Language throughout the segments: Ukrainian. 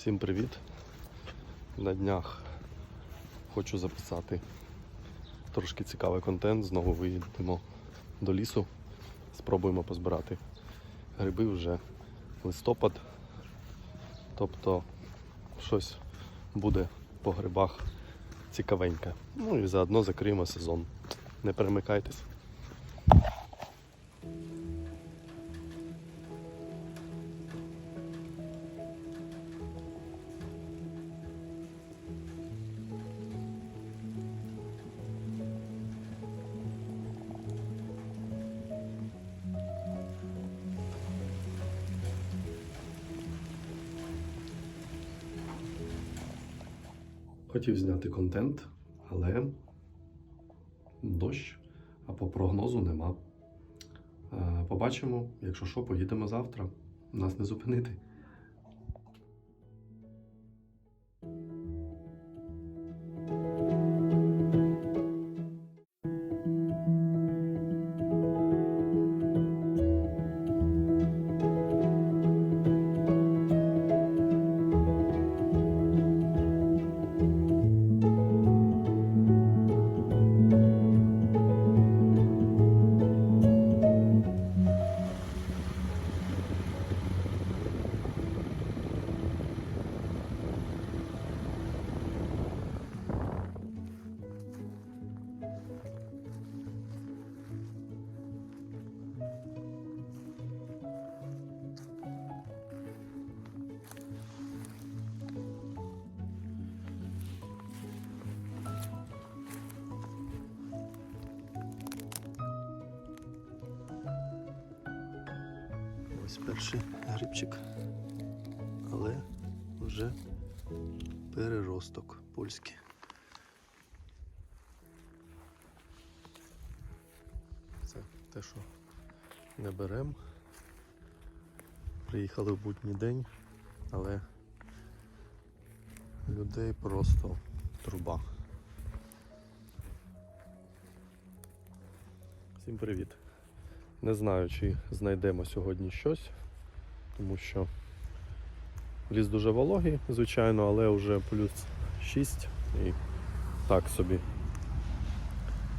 Всім привіт! На днях хочу записати трошки цікавий контент. Знову виїдемо до лісу, спробуємо позбирати гриби вже листопад. Тобто щось буде по грибах цікавеньке. Ну і заодно закриємо сезон. Не перемикайтесь. Хотів зняти контент, але дощ, а по прогнозу нема. Е, Побачимо, якщо що, поїдемо завтра. Нас не зупинити. Ось перший грибчик. Але вже переросток польський. Це те, що не беремо. Приїхали в будній день, але людей просто труба. Всім привіт! Не знаю, чи знайдемо сьогодні щось, тому що ліс дуже вологий, звичайно, але вже плюс 6 і так собі.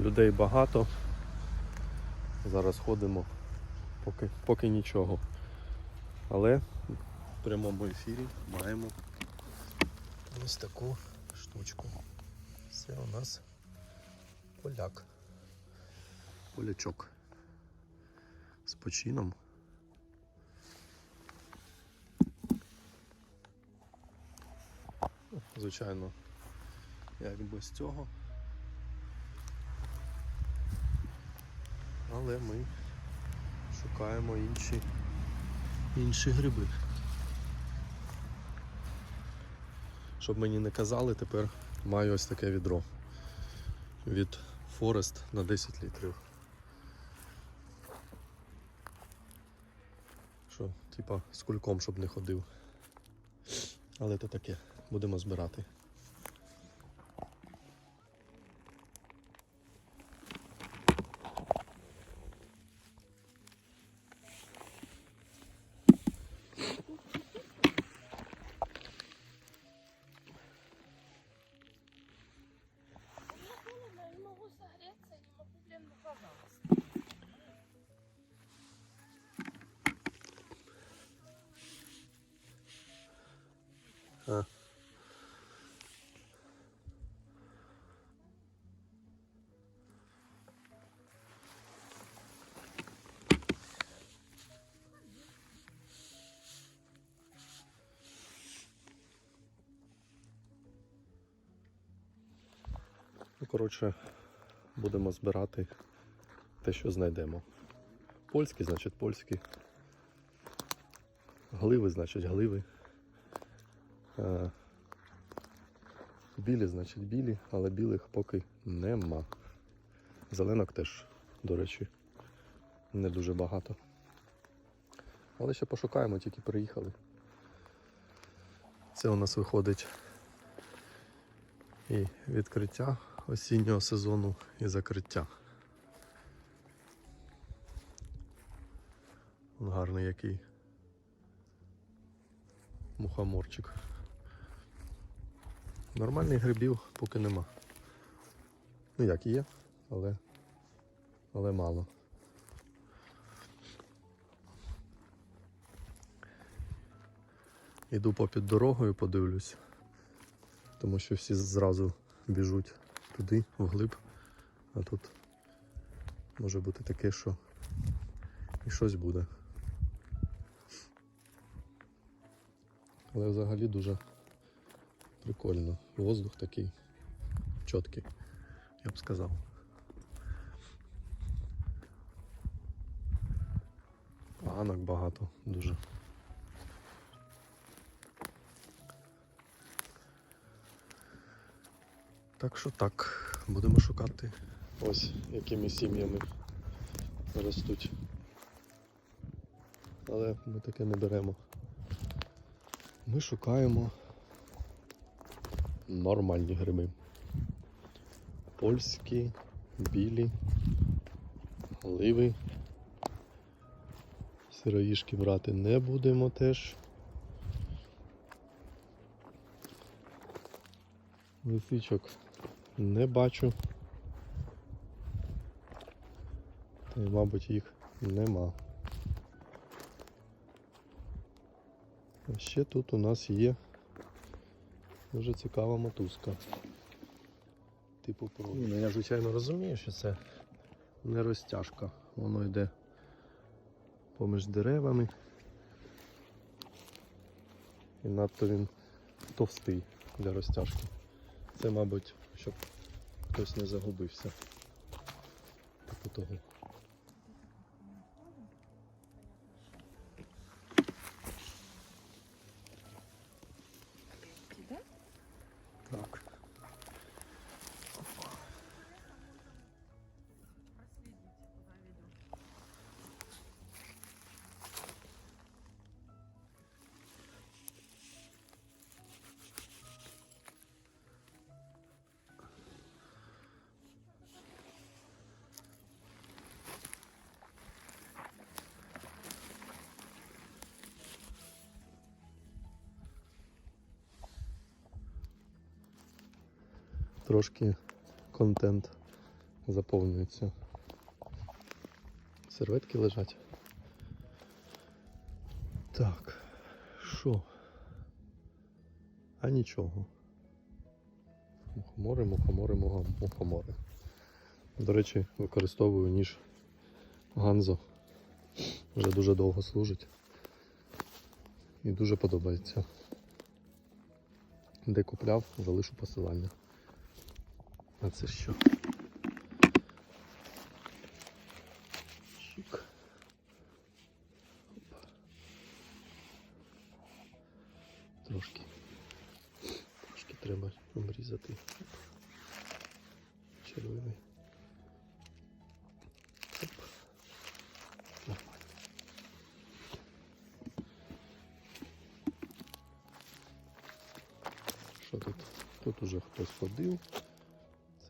Людей багато. Зараз ходимо, поки, поки нічого. Але в прямому ефірі маємо ось таку штучку. Це у нас поляк. Полячок з почином. Звичайно, як без цього. Але ми шукаємо інші, інші гриби. Щоб мені не казали, тепер маю ось таке відро від Forest на 10 літрів. Що, типа, з кульком, щоб не ходив. Але то таке, будемо збирати. Коротше, будемо збирати те, що знайдемо. Польські, значить, польські. Гливи, значить, гливи. Е, Білі, значить, білі, але білих поки нема. Зеленок теж, до речі, не дуже багато. Але ще пошукаємо, тільки приїхали. Це у нас виходить і відкриття осіннього сезону, і закриття. Гарний який мухоморчик. Нормальних грибів поки нема. Ну як є, але, але мало. Іду попід дорогою, подивлюсь, тому що всі зразу біжуть туди, вглиб, а тут може бути таке, що і щось буде. Але взагалі дуже прикольно. Воздух такий чіткий, я б сказав. Поганок багато дуже. Так що так, будемо шукати ось якими сім'ями ростуть. Але ми таке не беремо. Ми шукаємо нормальні гриби. Польські, білі, гливи. Сироїшки брати не будемо теж. Лисичок не бачу. Та й, мабуть, їх нема. А ще тут у нас є дуже цікава мотузка. Типу про. Ну, я звичайно розумію, що це не розтяжка. Воно йде поміж деревами. І надто він товстий для розтяжки. Це, мабуть, щоб хтось не загубився. Типу того. Трошки контент заповнюється. Серветки лежать. Так, що? А нічого. Мухомори, мухомори, мухомори. До речі, використовую ніж Ганзо. Вже дуже довго служить. І дуже подобається. Де купляв, залишу посилання. А це що? Опа. Трошки. Трошки треба обрізати. Червивий. Оп. Що тут? Тут уже хтось ходив.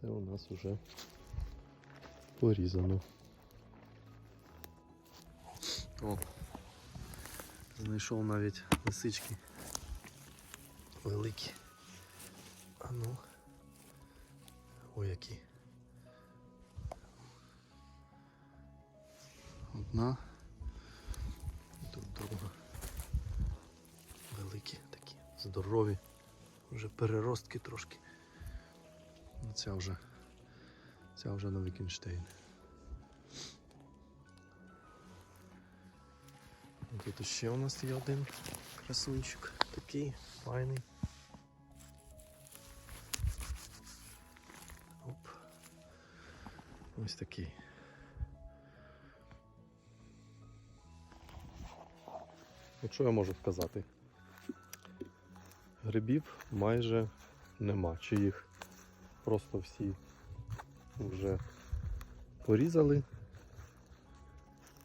Це у нас уже порізано. О, знайшов навіть лисички великі. А ну. Ой, які. Одна. Тут друга. Великі такі, здорові. Вже переростки трошки. Ця вже, ця вже на Вікенштейн. І Тут ще у нас є один красунчик, такий файний. Оп. Ось такий. От що я можу сказати? Грибів майже нема. Чи їх просто всі вже порізали,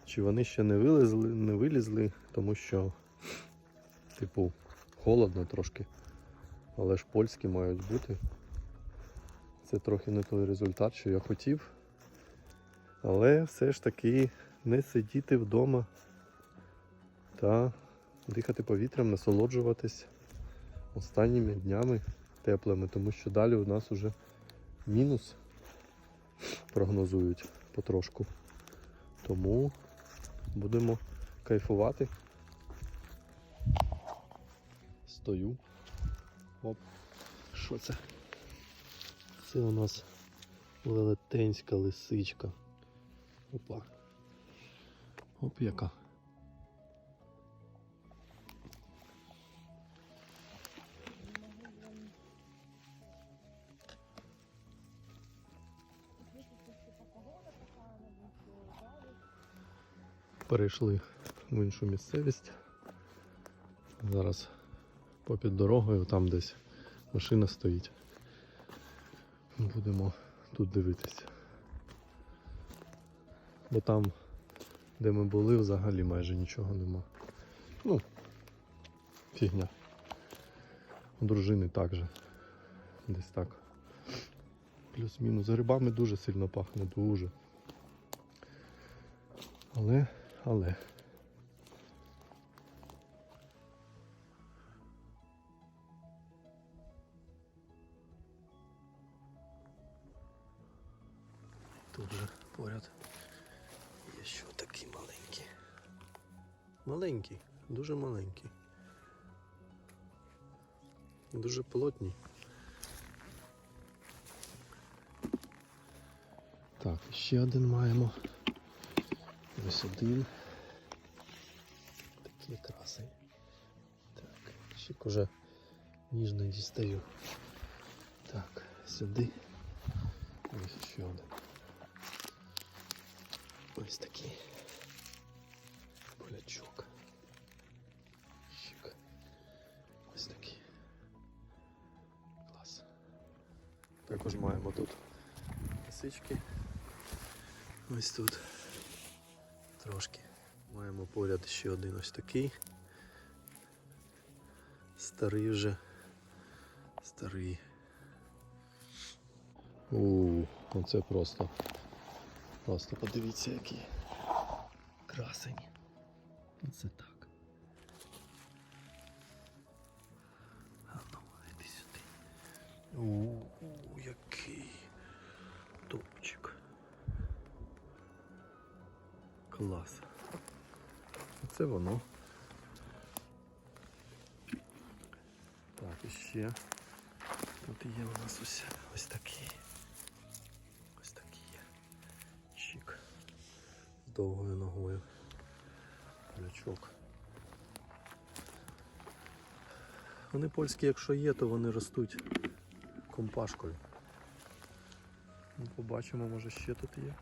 чи вони ще не вилізли, не вилізли, тому що, типу, холодно трошки. Але ж польські мають бути. Це трохи не той результат, що я хотів. Але все ж таки не сидіти вдома та дихати повітрям, насолоджуватись останніми днями теплими, тому що далі у нас уже мінус прогнозують потрошку. Тому будемо кайфувати. Стою. Оп. Що це? Це у нас велетенська лисичка. Опа. Оп, яка. Перейшли в іншу місцевість. Зараз попід дорогою, там десь машина стоїть. Будемо тут дивитися. Бо там, де ми були, взагалі майже нічого нема. Ну, фігня. У дружини також. Десь так. Плюс-мінус. Грибами дуже сильно пахне, дуже. Але, але. Тут же поряд є ще такий маленький. Маленький, дуже маленький. Дуже плотний. Так, ще один маємо. Ось один. Такий красий. Так, щик уже ніжно дістаю. Так, сюди. Ось ще один. Ось такий. Полячок. Щик. Ось такий. Клас. Також маємо тут лисички. Ось тут. Трошки. Маємо поряд ще один ось такий. Старий вже. Старий. У, оце просто. Просто подивіться, який красень. Оце так. А ну, йди сюди. У, Клас. Це воно. Так, і ще. Тут є у нас ось, ось такий. Ось такий є. Чик. З довгою ногою. Полячок. Вони польські, якщо є, то вони ростуть компашкою. Ну, побачимо, може ще тут є.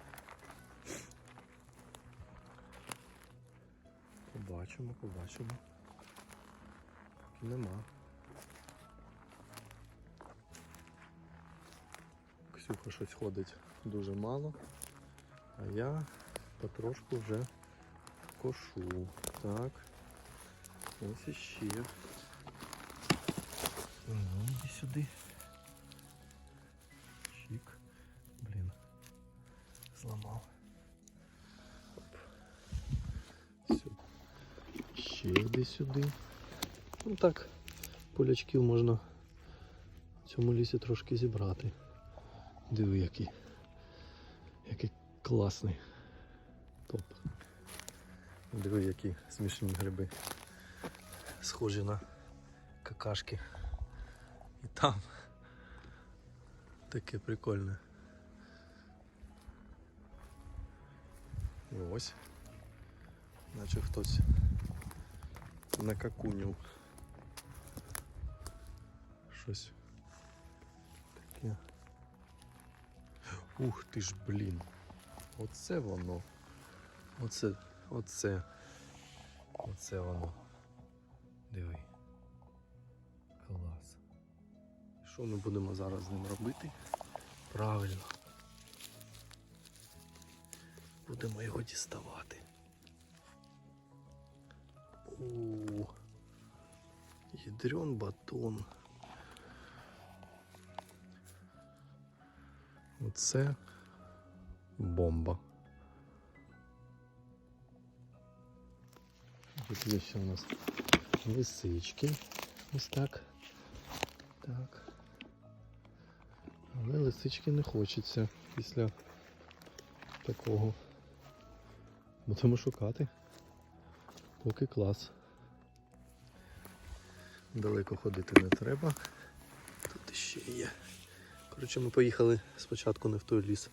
Побачимо, побачимо. Поки нема. Ксюха щось ходить дуже мало, а я потрошку вже кошу. Так. Ось іще. Ну, іди сюди. Чик. Блін. Зламав. Сюди. Ще йди сюди. Ну так, полячків можна в цьому лісі трошки зібрати. Диви який. Який класний. Топ. Диви, які смішні гриби. Схожі на какашки. І там таке прикольне. І ось. Наче хтось накакунів. Щось таке. Ух ти ж, блін. Оце воно. Оце, оце. Оце воно. Диви. Клас. Що ми будемо зараз з ним робити? Правильно. Будемо його діставати. Ядрен батон. Оце бомба. Тут є ще у нас лисички. Ось так. Так. Але лисички не хочеться після такого. Будемо шукати. Поки клас. Далеко ходити не треба. Тут ще є. Коротше, ми поїхали спочатку не в той ліс,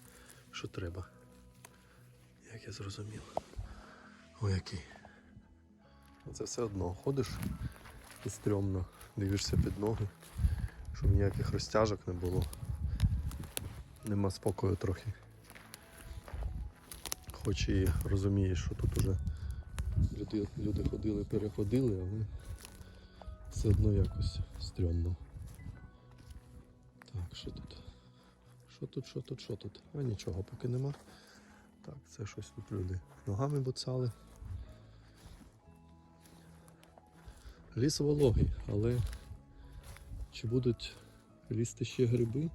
що треба. Як я зрозумів. О, який. Це все одно ходиш і стрьомно, дивишся під ноги, щоб ніяких розтяжок не було. Нема спокою трохи. Хоч і розумієш, що тут уже люди, люди ходили, переходили, але все одно якось стрьомно. Так, що тут? Що тут, що тут, що тут? А нічого поки нема. Так, це щось тут люди ногами буцали. Ліс вологий, але чи будуть лізти ще гриби?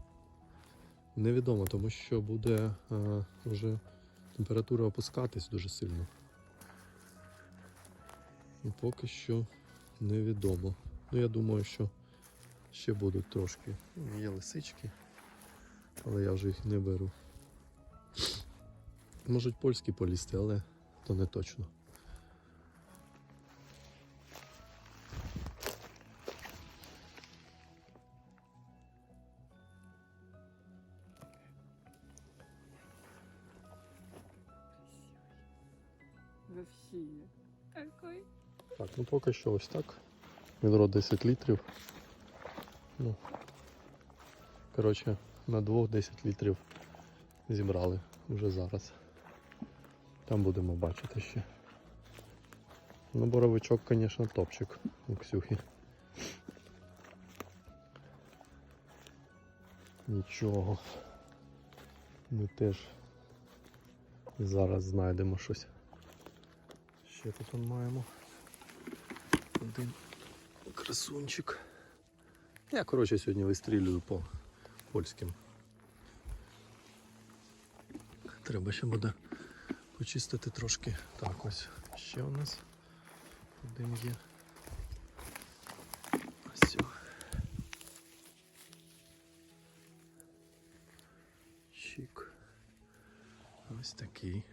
Невідомо, тому що буде е, вже температура опускатись дуже сильно. І поки що невідомо. Ну я думаю, що ще будуть трошки. Є лисички, але я вже їх не беру. Можуть польські полізти, але то не точно. Вообще. Какой? Так, ну поки що ось так. Відро 10 літрів. Ну, коротше, на двох 10 літрів зібрали вже зараз. Там будемо бачити ще. Ну, боровичок, звісно, топчик у Ксюхи. Нічого. Ми теж зараз знайдемо щось. Ще тут маємо. Один красунчик. Я, коротше, сьогодні вистрілюю по польським. Треба ще буде почистити трошки. Так, ось ще у нас один є. Ось. о. Чик. Ось такий.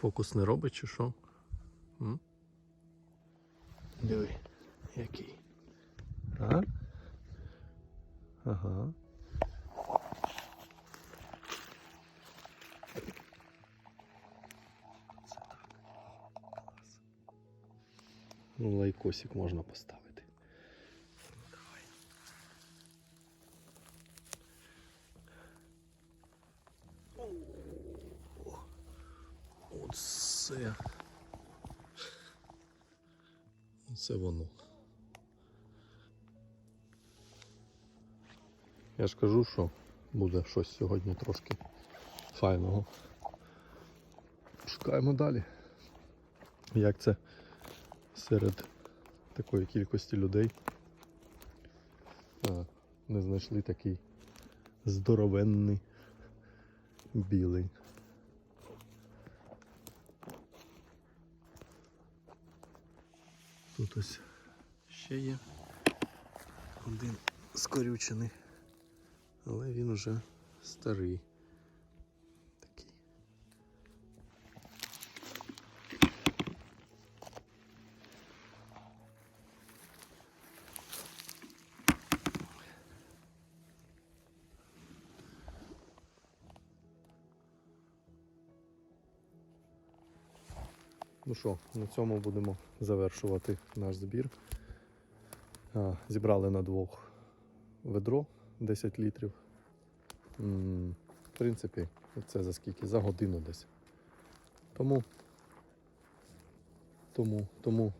Фокус не робить чи що? М? Диви, який. А? Ага. Це так. Клас. Ну, лайкосик можна поставити. Оце воно. Я ж кажу, що буде щось сьогодні трошки файного. Шукаємо далі. Як це серед такої кількості людей а, не знайшли такий здоровенний білий. Тут ось ще є один скорючений, але він уже старий. Що, на цьому будемо завершувати наш збір. Зібрали на двох ведро 10 літрів. В принципі, це за скільки? За годину десь. Тому, тому, тому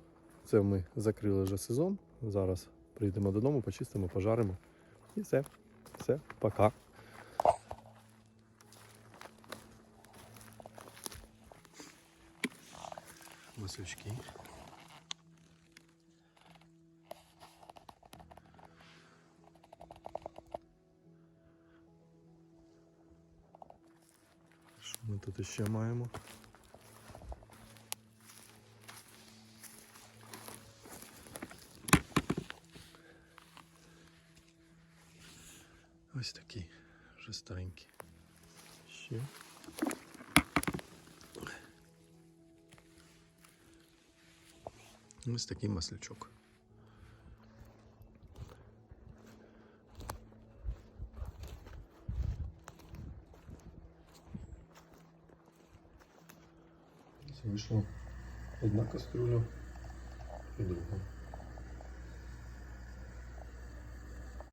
це ми закрили вже сезон. Зараз прийдемо додому, почистимо, пожаримо. І все. Все, пока. Масючки. Що ми тут ще маємо? Ось такий вже старенький. Ще. Ось такий маслячок. Вийшла одна кастрюля і друга.